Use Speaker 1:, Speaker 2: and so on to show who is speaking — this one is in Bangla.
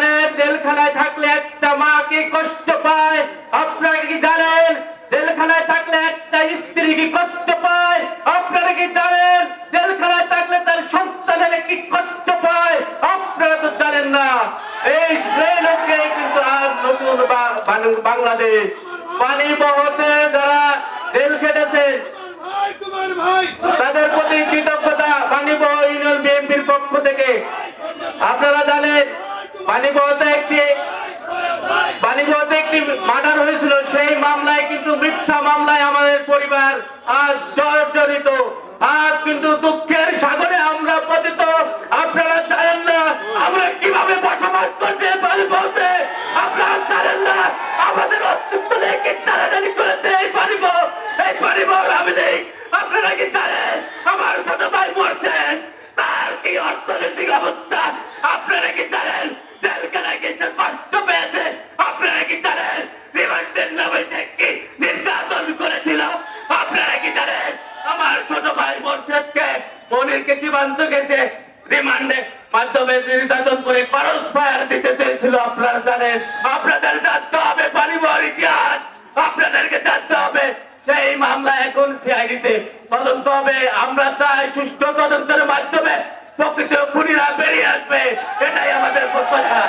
Speaker 1: জানে জেলখানায় থাকলে একটা মা কি কষ্ট পায়। আপনারা কি জানেন? জেলখানায় থাকলে একটা
Speaker 2: স্ত্রী কি কষ্ট
Speaker 1: পায়। আপনারা কি জানেন? জেলখানায় থাকলে তার সন্তানের কি কষ্ট পায়? আপনারা তো জানেন না। এই কিন্তু আর নতুন বাংলাদেশ পানি বহতে যারা জেল খেটেছেন তাদের প্রতি কৃতজ্ঞতা, পানি বহ ইউনিয়ন বিএনপির পক্ষ থেকে। আপনারা জানেন পানিবহতে একটি করতে বলতে? আপনারা আমাদের অস্তিত্ব তাড়াতাড়ি এই পানিব আমি নেই। আপনারা কি জানেন, আমার ছোট ভাই মরছেন। তার কি অর্থনৈতিক অবস্থা? জানেন আমার ছোট ভাই মোর্শেদকে, মনিরকে জীবন্ত গেছে রিমান্ডে মাধ্যমে নির্যাতন করে করস ফায়ার দিতে চেয়েছিল আপনারা জানেন আপনাদের জানতে হবে পারিবারিক আপনাদেরকে জানতে হবে সেই মামলা এখন সিআইডিতে তদন্ত হবে। আমরা চাই সুষ্ঠু তদন্তের মাধ্যমে প্রকৃত খুনিরা বেরিয়ে আসবে। এটাই আমাদের প্রত্যাশা।